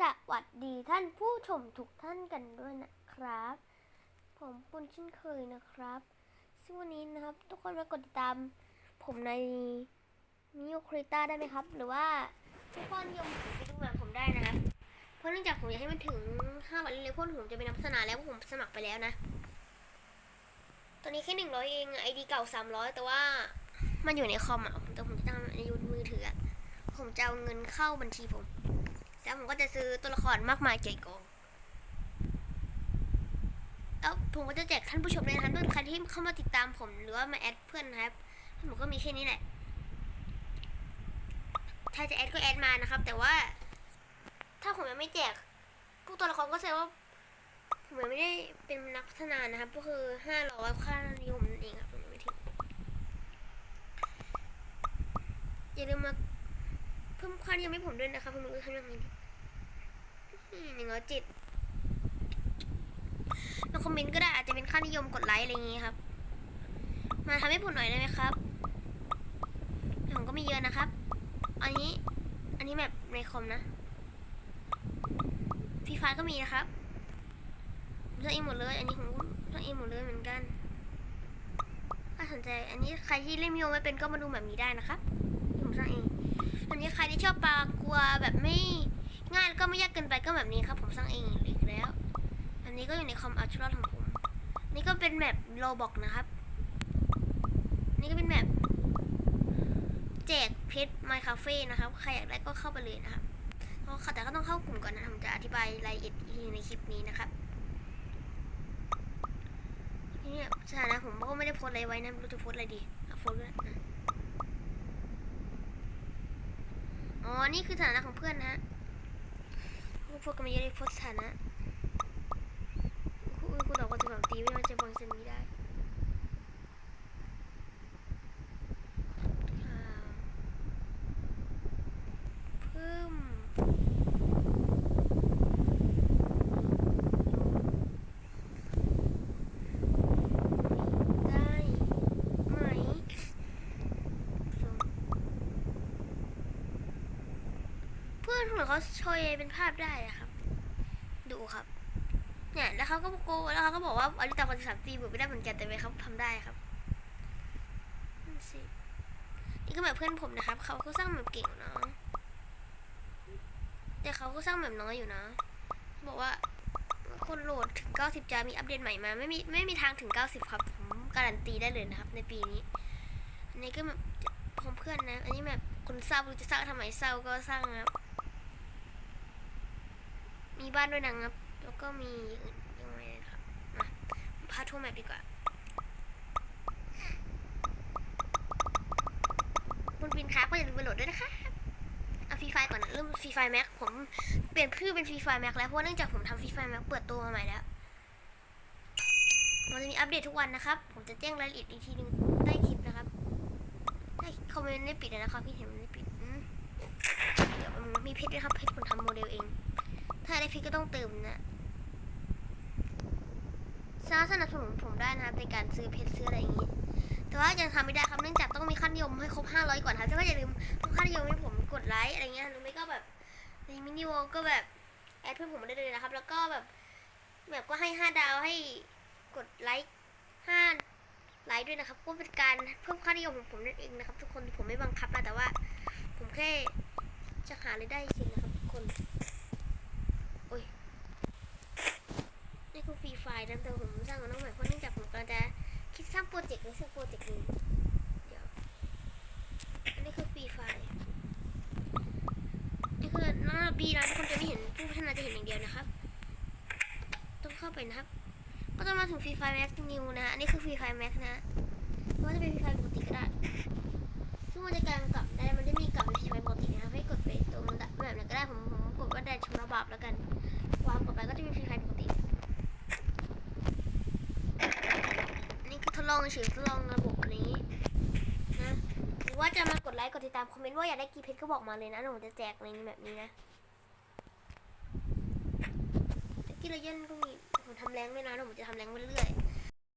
สวัสดีท่านผู้ชมทุกท่านกันด้วยนะครับ ผมปุณเช่นเคยนะครับ ซึ่งวันนี้นะครับ ทุกคนมากดติดตาม ผมในมิโอคริต้าได้ไหมครับ หรือว่าทุกคนยมไปดูหนังผมได้นะครับ เพราะเนื่องจากผมอยากให้มันถึง5วันเลยเพราะผมจะไปนำโฆษณาแล้วเพราะผมสมัครไปแล้วนะ ตอนนี้แค่หนึ่งร้อยเองไอดีเก่าสามร้อยแต่ว่ามันอยู่ในคอมอะแต่ผมจะตั้งในยูมือถืออะผมจะเอาเงินเข้าบัญชีผม แล้วผมก็จะซื้อตัวละครมากมายเก่กองแล้วผมก็จะแจกท่านผู้ชมเลยนะครับถ้าใครที่เข้ามาติดตามผมหรือว่ามาแอดเพื่อนนะครับผมก็มีแค่นี้แหละ ถ้าจะแอดก็แอดมานะครับ แต่ว่า ถ้าผมยังไม่แจกพวกตัวละครก็แสดงว่าผมยังไม่ได้เป็นนักพัฒนานะครับ ก็คือห้าร้อยค่านิยมนั่นเองครับผมไม่ถึงอย่าลืมมา พิ่มค่านิยมให้ผมด้วยนะคะผมรู้จะทำยังไงดีหนึ่งร้อยเจ็ดมาคอมเมนต์ก็ได้อาจจะเป็นค่านิยมกดไลค์อะไรอย่างงี้ครับ มาทำให้ผมหน่อยได้ไหมครับ ผมก็มีเยอะนะครับ อันนี้ อันนี้แบบในคอมนะฟรีไฟก็มีนะครับผมสร้างเองหมดเลย อันนี้ผมสร้างเองหมดเลยเหมือนกันถ้าสนใจ อันนี้ใครที่เล่นมิโอไม่เป็นก็มาดูแบบนี้ได้นะครับผมสร้างเอง อันนี้ใครที่ชอบปลากลัวแบบไม่ง่ายแล้วก็ไม่ยากเกินไปก็แบบนี้ครับ ผมสร้างเองอีกแล้ว อันนี้ก็อยู่ในคอมอัลตร้าของผม นี่ก็เป็นแบบโลบอกนะครับ นี่ก็เป็นแบบแจกเพชรไมคาเฟ่นะครับ ใครอยากได้ก็เข้าไปเลยนะครับเพราะแต่ก็ต้องเข้ากลุ่มก่อนนะผมจะอธิบายรายละเอียดอีกในคลิปนี้นะครับนี่สถานะผมก็ไม่ได้โพสอะไรไว้นะไม่รู้จะโพสอะไรดีอาโพสก็ได้นะ อ๋อ นี่คือสถานะของเพื่อนนะฮะพวกกันมาเยอะเลยโพสต์สถานะคุณคุณบอกว่าจะแบบตีไม่มันจะบังเซนนี้ได้อ่าเพิ่มได้ไหมส่ง เพื่ อนของเขาโชยเป็นภาพได้อะครับ ดูครับ เนี่ยแล้วเขาก็โกแล้วเขาก็บอกว่าอลิตาคนสามตีบุกไม่ได้เหมือนกันแต่เวเขาทำได้ครับนั่นสินี่ก็แบบเพื่อนผมนะครับ เขาก็สร้างแบบเก่งเนาะแต่เขาก็สร้างแบบน้อยอยู่นะ บอกว่าคนโหลดถึง 90จะมีอัปเดตใหม่มา ไม่มีไม่มีทางถึง 90 ครับ ผมการันตีได้เลยนะครับ ในปีนี้ อันนี้ก็แบบของเพื่อนนะ อันนี้แบบคนเศร้ารู้จะสร้างทำไมเศร้าก็สร้างครับ มีบ้านด้วยนะครับ แล้วก็มีอื่นยังไงนะครับมาพาทัวร์แมปดีกว่าคุณปินครับก็อย่าลืมไปโหลดด้วยนะคะเอาฟรีไฟก่อนนะเริ่มฟรีไฟแม็กผมเปลี่ยนชื่อเป็นฟรีไฟแม็กแล้วเพราะเนื่องจากผมทำฟรีไฟแม็กเปิดตัวมาใหม่แล้วมันจะมีอัปเดตทุกวันนะครับ ผมจะแจ้งรายละเอียดอีกทีหนึงใต้คลิปนะครับใต้คอมเมนต์ไม่ได้ปิดนะครับพี่เห็นมันไม่ปิดเดี๋ยวมีเพชรด้วยครับเพชรผมทำโมเดลเอง ถ้าได้พชรก็ต้องเติมนะสามารถสนับสนุนผมได้นะครับในการซื้อเพชรซื้ออะไรอย่างนี้ แต่ว่ายังทำไม่ได้ครับเนื่องจากต้องมีขั้นนิยมให้ครบ 500 ก่อนครับแต่ว่าอย่าลืมขั้นนิยมให้ผมกดไลค์อะไรเงี้ยหรือไม่ก็แบบในมินิโวก็แบบแอดเพื่อนผมมาได้เลยนะครับ แล้วก็แบบแบบก็ให้ 5 ดาวให้กดไลค์5ไลค์ด้วยนะครับ ก็เป็นการเพิ่มค่านิยมของผมนั่นเองนะครับ ทุกคนผมไม่บังคับนะแต่ว่า ผมแค่จะหารายได้เฉยนะครับทุกคน โอ้ยนี่คือฟรีไฟล์ นะแต่ผมสร้างกับน้องใหม่เพราะเนื่องจากผมกำลังจะคิดสร้างโปรเจกต์ในสักโปรเจกต์หนึ่งเดี๋ยวอันนี้คือฟรีไฟนี่คือน้าบีนะทุกคนจะไม่เห็นผู้พัฒนาจะเห็นอย่างเดียวนะครับ ต้องเข้าไปนะครับ ก็จะมาถึงฟรีไฟแม็กนิวนะอันนี้คือฟรีไฟแม็กนะหรือว่าจะเป็นฟรีไฟปกติก็ได้ อันนี้คือทดลองเฉยทดลองระบบนี้นะหรือว่าจะมากดไลค์กดติดตามคอมเมนต์ว่าอยากได้กี่เพชรก็บอกมาเลยนะหนูจะแจกในแบบนี้นะตะกี้เราเย็นก็มีผมทำแรงด้วยนะหนูจะทำแรงไปเรื่อย